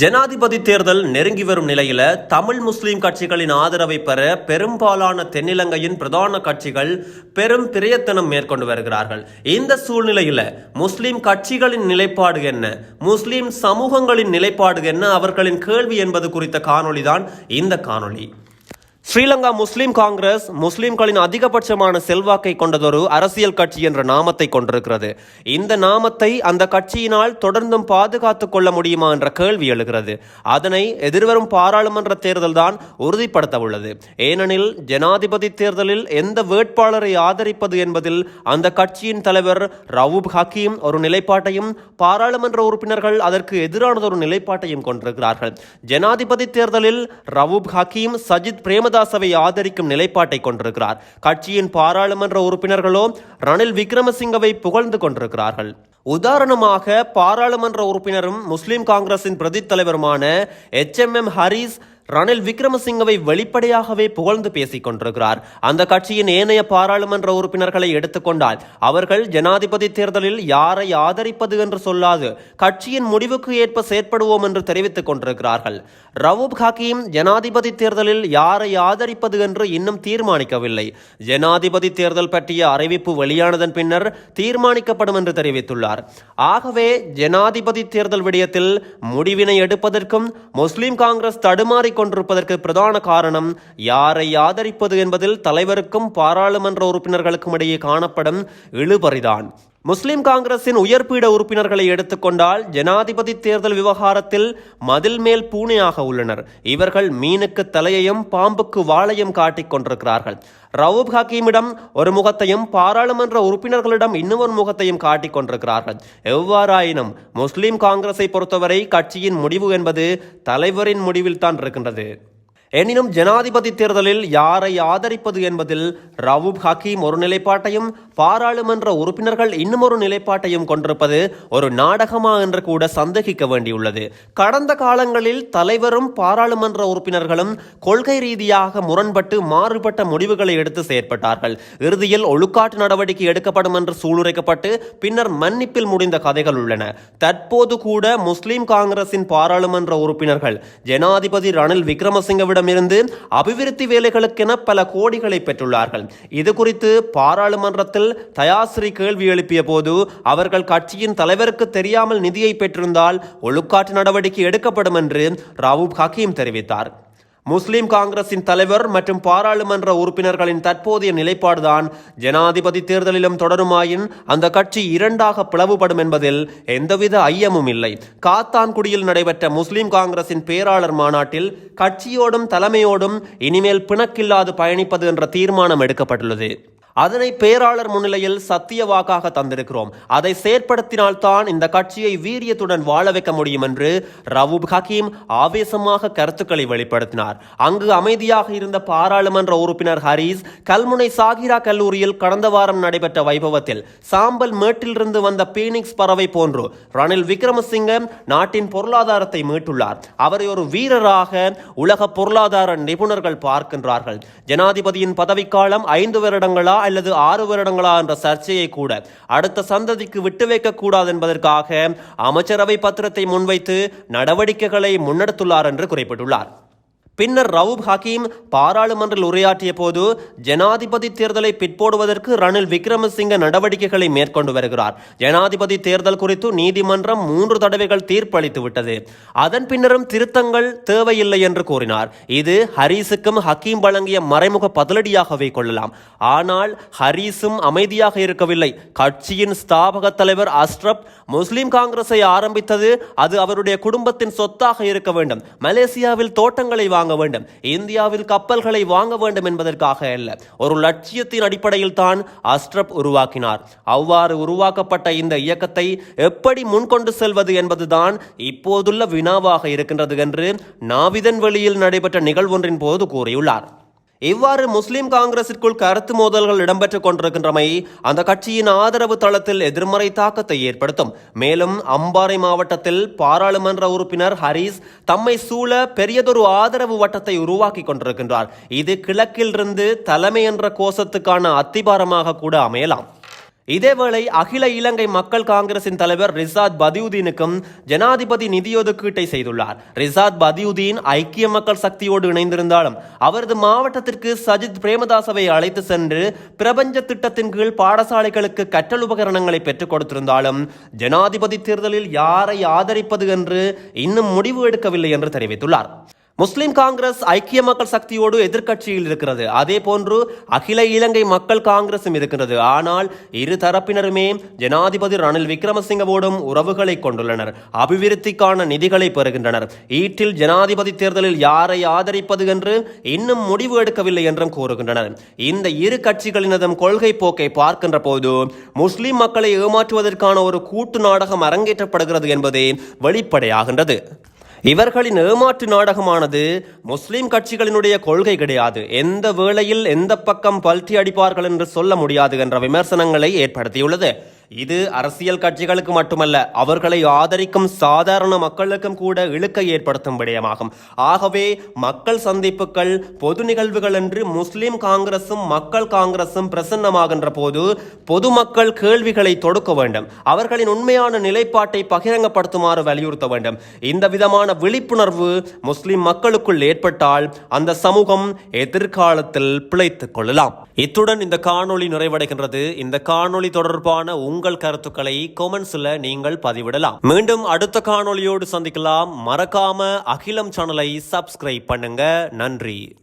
ஜனாதிபதி தேர்தல் நெருங்கி வரும் நிலையில தமிழ் முஸ்லிம் கட்சிகளின் ஆதரவை பெற பெரும்பாலான தென்னிலங்கையின் பிரதான கட்சிகள் பெரும் பிரயத்தனம் மேற்கொண்டு வருகிறார்கள். இந்த சூழ்நிலையில முஸ்லிம் கட்சிகளின் நிலைப்பாடு என்ன? முஸ்லிம் சமூகங்களின் நிலைப்பாடு என்ன? அவர்களின் கேள்வி என்பது குறித்த காணொளி தான் இந்த காணொளி. ஸ்ரீலங்கா முஸ்லிம் காங்கிரஸ் முஸ்லிம்களின் அதிகபட்சமான செல்வாக்கை கொண்டதொரு அரசியல் கட்சி என்ற நாமத்தை கொண்டிருக்கிறது. இந்த நாமத்தை அந்த கட்சியினால் தொடர்ந்தும் பாதுகாத்துக் கொள்ள முடியுமா என்ற கேள்வி எழுகிறது. அதனை எதிர்வரும் பாராளுமன்ற தேர்தல் தான் உறுதிப்படுத்த உள்ளது. ஏனெனில் ஜனாதிபதி தேர்தலில் எந்த வேட்பாளரை ஆதரிப்பது என்பதில் அந்த கட்சியின் தலைவர் ரவூப் ஹக்கீம் ஒரு நிலைப்பாட்டையும் பாராளுமன்ற உறுப்பினர்கள் அதற்கு எதிரானதொரு நிலைப்பாட்டையும் கொண்டிருக்கிறார்கள். ஜனாதிபதி தேர்தலில் ரவூப் ஹக்கீம் சஜித் பிரேமதாசவை ஆதரிக்கும் நிலைப்பாட்டை கொண்டிருக்கிறார். கட்சியின் பாராளுமன்ற உறுப்பினர்களோ ரணில் விக்ரமசிங்கவை புகழ்ந்து கொண்டிருக்கிறார்கள். உதாரணமாக பாராளுமன்ற உறுப்பினரும் முஸ்லிம் காங்கிரசின் பிரதி தலைவருமான H M M Harees Ranil விக்ரமசிங்கவை வெளிப்படையாகவே புகழ்ந்து பேசிக் கொண்டிருக்கிறார். அந்த கட்சியின் ஏனைய பாராளுமன்ற உறுப்பினர்களை எடுத்துக்கொண்டால் அவர்கள் ஜனாதிபதி தேர்தலில் யாரை ஆதரிப்பது என்று சொல்லாது கட்சியின் முடிவுக்கு ஏற்ப செயற்படுவோம் என்று தெரிவித்துக் கொண்டிருக்கிறார்கள். ரவூப் ஹக்கீம் ஜனாதிபதி தேர்தலில் யாரை ஆதரிப்பது என்று இன்னும் தீர்மானிக்கவில்லை. ஜனாதிபதி தேர்தல் பற்றிய அறிவிப்பு வெளியானதன் பின்னர் தீர்மானிக்கப்படும் என்று தெரிவித்துள்ளார். ஆகவே ஜனாதிபதி தேர்தல் விடயத்தில் முடிவினை எடுப்பதற்கும் முஸ்லிம் காங்கிரஸ் தடுமாறிக் கொண்டிருப்பதற்கு பிரதான காரணம் யாரை ஆதரிப்பது என்பதில் தலைவருக்கும் பாராளுமன்ற உறுப்பினர்களுக்கும் இடையே காணப்படும் இழுபறிதான். முஸ்லிம் காங்கிரசின் உயர்பீட உறுப்பினர்களை எடுத்துக்கொண்டால் ஜனாதிபதி தேர்தல் விவகாரத்தில் மதில் மேல் பூனையாக உள்ளனர். இவர்கள் மீனுக்கு தலையையும் பாம்புக்கு வாளையும் காட்டிக் கொண்டிருக்கிறார்கள். ரவூப் ஹக்கீமிடம் ஒரு முகத்தையும் பாராளுமன்ற உறுப்பினர்களிடம் இன்னொரு முகத்தையும் காட்டிக் கொண்டிருக்கிறார்கள். எவ்வாறாயினும் முஸ்லிம் காங்கிரஸை பொறுத்தவரை கட்சியின் முடிவு என்பது தலைவரின் முடிவில் தான் இருக்கின்றது. எனினும் ஜனாதிபதி தேர்தலில் யாரை ஆதரிப்பது என்பதில் ரவூப் ஹக்கீம் ஒரு நிலைப்பாட்டையும் பாராளுமன்ற உறுப்பினர்கள் இன்னும் ஒரு நிலைப்பாட்டையும் கொண்டிருப்பது ஒரு நாடகமா என்று கூட சந்தேகிக்க வேண்டியுள்ளது. கடந்த காலங்களில் தலைவரும் பாராளுமன்ற உறுப்பினர்களும் கொள்கை ரீதியாக முரண்பட்டு மாறுபட்ட முடிவுகளை எடுத்து செயற்பட்டார்கள். இறுதியில் ஒழுக்காட்டு நடவடிக்கை எடுக்கப்படும் என்று சூளுரைக்கப்பட்டு பின்னர் மன்னிப்பில் முடிந்த கதைகள் உள்ளன. தற்போது கூட முஸ்லிம் காங்கிரசின் பாராளுமன்ற உறுப்பினர்கள் ஜனாதிபதி ரணில் விக்ரமசிங்கவிடம் இருந்து அபிவிருத்தி வேலைகளுக்கென பல கோடிகளை பெற்றுள்ளார்கள். இது குறித்து பாராளுமன்றத்தில் தயாஸ்ரீ கேள்வி எழுப்பிய போது அவர்கள் கட்சியின் தலைவருக்கு தெரியாமல் நிதியை பெற்றிருந்தால் ஒழுக்காட்டு நடவடிக்கை எடுக்கப்படும் என்று ரவூப் ஹக்கீம் தெரிவித்தார். முஸ்லிம் காங்கிரசின் தலைவர் மற்றும் பாராளுமன்ற உறுப்பினர்களின் தற்போதைய நிலைப்பாடுதான். ஜனாதிபதி தேர்தலிலும் தொடருமாயின் அந்த கட்சி இரண்டாக பிளவுபடும் என்பதில் எந்தவித ஐயமும் இல்லை. காத்தான்குடியில் நடைபெற்ற முஸ்லிம் காங்கிரசின் பேராளர் மாநாட்டில் கட்சியோடும் தலைமையோடும் இனிமேல் பிணக்கில்லாது பயணிப்பது என்ற தீர்மானம் எடுக்கப்பட்டுள்ளது. அதனை பேராளர் முன்னிலையில் சத்திய வாக்காக தந்திருக்கிறோம். அதை செயற்படுத்தினால்தான் இந்த கட்சியை வீரியத்துடன் வாழ வைக்க முடியும் என்று ரவூப் ஹக்கீம் ஆவேசமாக கருத்துக்களை வெளிப்படுத்தினார். அங்கு அமைதியாக இருந்த பாராளுமன்ற உறுப்பினர் ஹரீஸ் கல்முனை சாகிரா கல்லூரியில் கடந்த வாரம் நடைபெற்ற வைபவத்தில் சாம்பல் மேட்டிலிருந்து வந்த பீனிக்ஸ் பறவை போன்று ரணில் விக்ரமசிங்க நாட்டின் பொருளாதாரத்தை மீட்டுள்ளார். அவரை ஒரு வீரராக உலக பொருளாதார நிபுணர்கள் பார்க்கின்றார்கள். ஜனாதிபதியின் பதவிக்காலம் ஐந்து வருடங்களா அல்லது ஆறு வருடங்களா என்ற சர்ச்சையை கூட அடுத்த சந்ததிக்கு விட்டு வைக்கக்கூடாது என்பதற்காக அமைச்சரவை பத்திரத்தை முன்வைத்து நடவடிக்கைகளை முன்னெடுத்துள்ளார் என்று குறிப்பிட்டுள்ளார். பின்னர் ரவுப் ஹக்கீம் பாராளுமன்றில் உரையாற்றிய போது ஜனாதிபதி தேர்தலை பிற்போடுவதற்கு ரணில் விக்ரமசிங்க நடவடிக்கைகளை மேற்கொண்டு வருகிறார். ஜனாதிபதி தேர்தல் குறித்து நீதிமன்றம் மூன்று தடவைகள் தீர்ப்பளித்து விட்டது. அதன் பின்னரும் திருத்தங்கள் தேவையில்லை என்று கூறினார். இது ஹரீஸுக்கும் ஹக்கீம் வழங்கிய மறைமுக பதிலடியாகவே கொள்ளலாம். ஆனால் ஹரீஸும் அமைதியாக இருக்கவில்லை. கட்சியின் ஸ்தாபக தலைவர் அஸ்ரப் முஸ்லிம் காங்கிரஸை ஆரம்பித்தது அது அவருடைய குடும்பத்தின் சொத்தாக இருக்க வேண்டும். மலேசியாவில் தோட்டங்களை வாங்க வாங்க வேண்டும். இந்தியாவில் கப்பல்களை வாங்க வேண்டும் என்பதற்காக அல்ல. ஒரு லட்சியத்தின் அடிப்படையில் தான் அஸ்ட்ரப் உருவாக்கினார். அவ்வாறு உருவாக்கப்பட்ட இந்த இயக்கத்தை எப்படி முன்கொண்டு செல்வது என்பதுதான் இப்போதுள்ள வினாவாக இருக்கின்றது என்று நாவிதன் வெளியில் நடைபெற்ற நிகழ்வொன்றின் போது கூறியுள்ளார். இவ்வாறு முஸ்லிம் காங்கிரசிற்குள் கருத்து மோதல்கள் இடம்பெற்றுக் கொண்டிருக்கின்றமை அந்த கட்சியின் ஆதரவு தளத்தில் எதிர்மறை தாக்கத்தை ஏற்படுத்தும். மேலும் அம்பாறை மாவட்டத்தில் பாராளுமன்ற உறுப்பினர் ஹரீஸ் தம்மை சூழ பெரியதொரு ஆதரவு வட்டத்தை உருவாக்கி கொண்டிருக்கின்றார். இது கிழக்கிலிருந்து தலைமை என்ற கோஷத்துக்கான அத்திபாரமாக கூட அமையலாம். இதேவேளை அகில இலங்கை மக்கள் காங்கிரசின் தலைவர் ரிசாத் பதியுதீனுக்கும் ஜனாதிபதி நிதியொதுக்கீட்டை செய்துள்ளார். ரிசாத் பதியுதீன் ஐக்கிய மக்கள் சக்தியோடு இணைந்திருந்தாலும் அவரது மாவட்டத்திற்கு சஜித் பிரேமதாசவை அழைத்து சென்று பிரபஞ்ச திட்டத்தின் கீழ் பாடசாலைகளுக்கு கற்றல் உபகரணங்களை பெற்றுக் கொடுத்திருந்தாலும் ஜனாதிபதி தேர்தலில் யாரை ஆதரிப்பது என்று இன்னும் முடிவு எடுக்கவில்லை என்று தெரிவித்துள்ளார். முஸ்லிம் காங்கிரஸ் ஐக்கிய மக்கள் சக்தியோடு எதிர்க்கட்சியில் இருக்கிறது. அதே போன்று அகில இலங்கை மக்கள் காங்கிரசும் இருக்கிறது ஆனால் இரு தரப்பினருமே ஜனாதிபதி ரணில் விக்ரமசிங்கவோடும் உறவுகளை கொண்டுள்ளனர். அபிவிருத்திக்கான நிதிகளை பெறுகின்றனர். ஈட்டில் ஜனாதிபதி தேர்தலில் யாரை ஆதரிப்பது என்று இன்னும் முடிவு எடுக்கவில்லை என்றும் கூறுகின்றனர். இந்த இரு கட்சிகளினதும் கொள்கை போக்கை பார்க்கின்ற போது முஸ்லிம் மக்களை ஏமாற்றுவதற்கான ஒரு கூட்டு நாடகம் அரங்கேற்றப்படுகிறது என்பதே வெளிப்படையாகின்றது. இவர்களின் ஏமாற்று நாடகமானது முஸ்லிம் கட்சிகளினுடைய கொள்கை கிடையாது. எந்த வேளையில் எந்த பக்கம் பல்ட்டி அடிப்பார்கள் என்று சொல்ல முடியாது என்ற விமர்சனங்களை ஏற்படுத்தியுள்ளது. இது அரசியல் கட்சிகளுக்கு மட்டுமல்ல அவர்களை ஆதரிக்கும் சாதாரண மக்களுக்கும் கூட இழுக்கை ஏற்படுத்தும் விடயமாகும். ஆகவே மக்கள் சந்திப்புகள் பொது நிகழ்வுகள் என்று முஸ்லிம் காங்கிரசும் மக்கள் காங்கிரசும் பிரசன்னமாகின்ற போது பொதுமக்கள் கேள்விகளை தொடுக்க வேண்டும். அவர்களின் உண்மையான நிலைப்பாட்டை பகிரங்கப்படுத்துமாறு வலியுறுத்த வேண்டும். இந்த விதமான விழிப்புணர்வு முஸ்லிம் மக்களுக்குள் ஏற்பட்டால் அந்த சமூகம் எதிர்காலத்தில் பிழைத்துக் கொள்ளலாம். இத்துடன் இந்த காணொளி நிறைவடைகின்றது. இந்த காணொளி தொடர்பான உங்கள் கருத்துக்களை கொமெண்ட்ஸ்ல நீங்கள் பதிவிடலாம். மீண்டும் அடுத்த காணொளியோடு சந்திக்கலாம். மறக்காம அகிலம் சேனலை சப்ஸ்கிரைப் பண்ணுங்க. நன்றி.